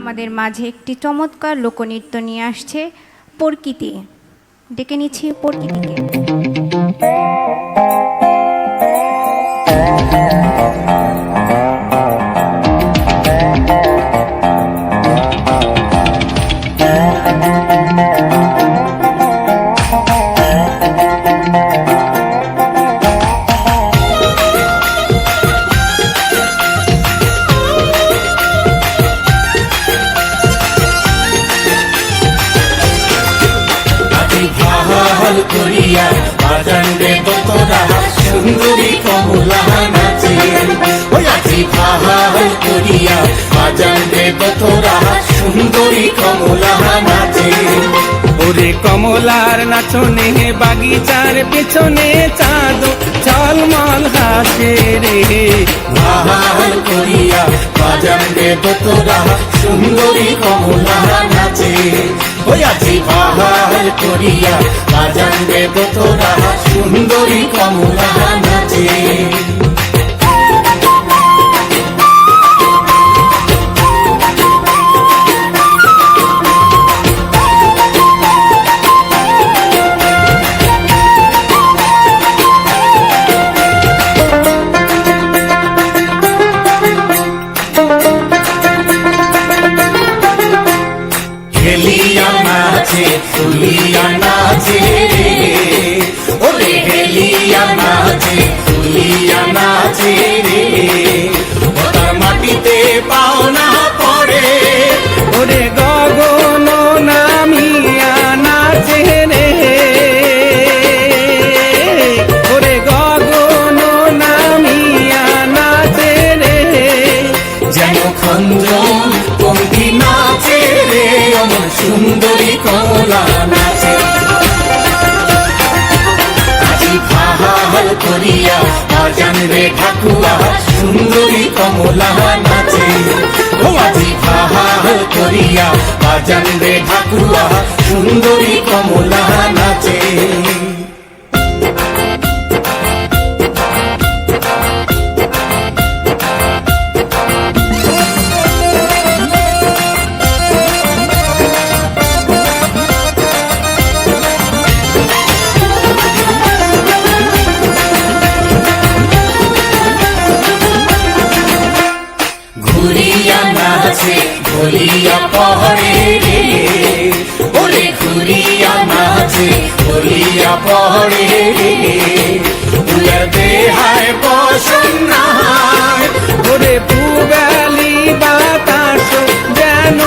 আমাদের মাঝে একটি চমৎকার লোকনৃত্য নিয়ে আসছে প্রকৃতি। ডেকে নিচ্ছি পরকিতিকে। করিয়া বাজান রে তোরা সুন্দরী কমলা নাচে। ওই ভালো করিয়া বাজান রে তোরা সুন্দরী কমলা নাচে। ওরে কমলার নাচনে বাগিচার পেছনে চাঁদ ঝলমল হাসে রে। ভালো করিয়া বাজান রে তোরা সুন্দরী কমলা নাচে। আতি ভালো করিয়া বাজান দেব তোরা সুন্দরী কমলা নাচে। ফুলিয়া নাচে ওরে হেলিয়া নাচে ফুলিয়া নাচে রে মাটিতে পাও না পড়ে ওরে গগন নামিয়া নাচে রে ওরে গগন নামিয়া নাচে রে যেন খঞ্জন সুন্দরী কমলা নাচে। আজি ভাহাল করিয়া আজান রে ঠাকুয়া সুন্দরী কমলা নাচে। ও আজি ভাহাল করিয়া আজান রে ঠাকুয়া সুন্দরী কমলা নাচে। পহরে। রে দেহায় বসন ওরে পুবেলি বাতাস যেন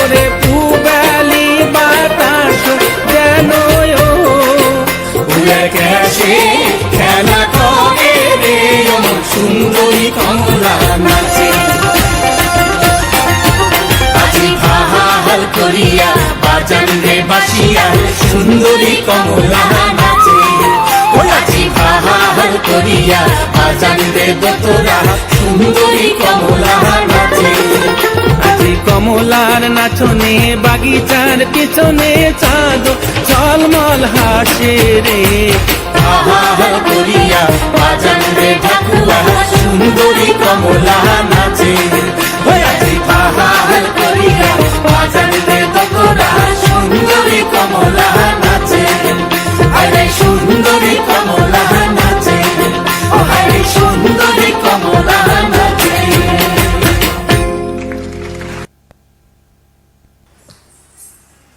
ওরে পুবেলি বাতাস যেন ক্যাশে খেলা করে রে সুন্দরী কমলা নাচে। আজি ফাহাল করিয়া বাজান রে বাসিয়া সুন্দরী কমলা নাচে। আজি ফাহাল করিয়া বাজান রে দোতরা সুন্দরী কমলা নাচে। কমলার নাচনে বাগিচার পিছনে চাঁদ ঝলমল হাসে রে। ফাহাল করিয়া বাজান mundo de